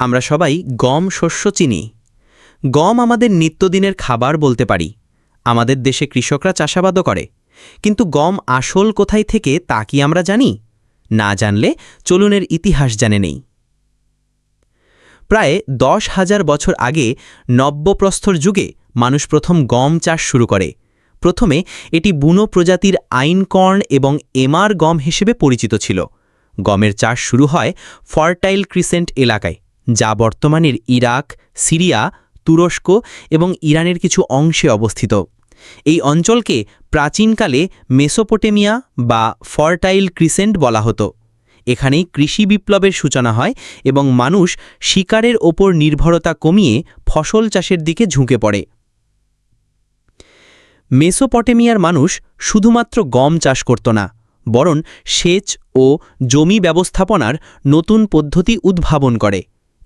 আমরা সবাই গম শস্য চিনি। গম আমাদের নিত্যদিনের খাবার বলতে পারি। আমাদের দেশে কৃষকরা চাষাবাদও করে। কিন্তু গম আসল কোথায় থেকে তা কি আমরা জানি? না জানলে চলুনের ইতিহাস জানে নেই। প্রায় দশ হাজার বছর আগে নব্যপ্রস্থর যুগে মানুষ প্রথম গম চাষ শুরু করে। প্রথমে এটি বুনো প্রজাতির আইনকর্ন এবং এমার গম হিসেবে পরিচিত ছিল। গমের চাষ শুরু হয় ফার্টাইল ক্রিসেন্ট এলাকায়। যা বর্তমানের ইরাক, সিরিয়া, তুরস্ক এবং ইরানের কিছু অংশে অবস্থিত। এই অঞ্চলকে প্রাচীনকালে মেসোপোটেমিয়া বা ফার্টাইল ক্রিসেন্ট বলা হতো। এখানেই কৃষি বিপ্লবের সূচনা হয় এবং মানুষ শিকারের ওপর নির্ভরতা কমিয়ে ফসল চাষের দিকে ঝুঁকে পড়ে। মেসোপটেমিয়ার মানুষ শুধুমাত্র গম চাষ করত না, বরং সেচ ও জমি ব্যবস্থাপনার নতুন পদ্ধতি উদ্ভাবন করে।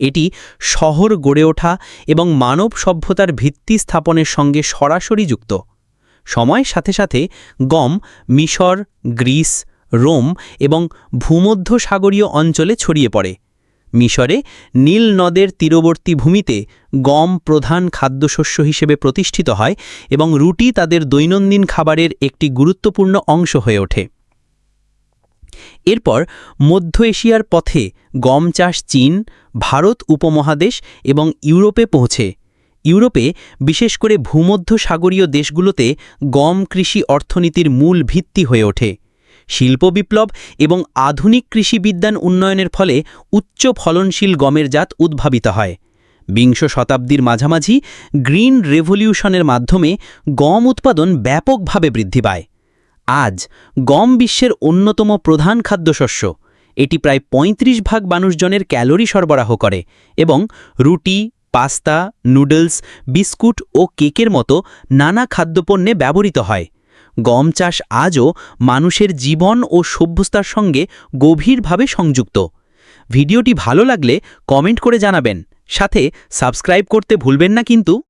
এটি শহর গড়ে ওঠা এবং মানব সভ্যতার ভিত্তি স্থাপনের সঙ্গে সরাসরি যুক্ত। সময়ের সাথে সাথে গম, মিশর, গ্রিস, রোম এবং ভূমধ্য সাগরীয় অঞ্চলে ছড়িয়ে পড়ে। মিশরে নীল নদের তীরবর্তী ভূমিতে গম প্রধান খাদ্যশস্য হিসেবে প্রতিষ্ঠিত হয় এবং রুটি তাদের দৈনন্দিন খাবারের একটি গুরুত্বপূর্ণ অংশ হয়ে ওঠে। এরপর মধ্য এশিয়ার পথে গম চাষ চীন, ভারত উপমহাদেশ এবং ইউরোপে পৌঁছে। ইউরোপে, বিশেষ করে ভূমধ্য সাগরীয় দেশগুলোতে গম কৃষি অর্থনীতির মূল ভিত্তি হয়ে ওঠে। শিল্প বিপ্লব এবং আধুনিক কৃষিবিজ্ঞান উন্নয়নের ফলে উচ্চ ফলনশীল গমের জাত উদ্ভাবিত হয়। বিংশ শতাব্দীর মাঝামাঝি গ্রিন রেভলিউশনের মাধ্যমে গম উৎপাদন ব্যাপকভাবে বৃদ্ধি পায়। আজ গম বিশ্বের অন্যতম প্রধান খাদ্যশস্য। এটি প্রায় ৩৫ ভাগ মানুষজনের ক্যালোরি সরবরাহ করে এবং রুটি, পাস্তা, নুডলস, বিস্কুট ও কেকের মতো নানা খাদ্যপণ্যে ব্যবহৃত হয়। গম চাষ আজও মানুষের জীবন ও সভ্যতার সঙ্গে গভীরভাবে সংযুক্ত। ভিডিওটি ভালো লাগলে কমেন্ট করে জানাবেন। সাথে সাবস্ক্রাইব করতে ভুলবেন না কিন্তু।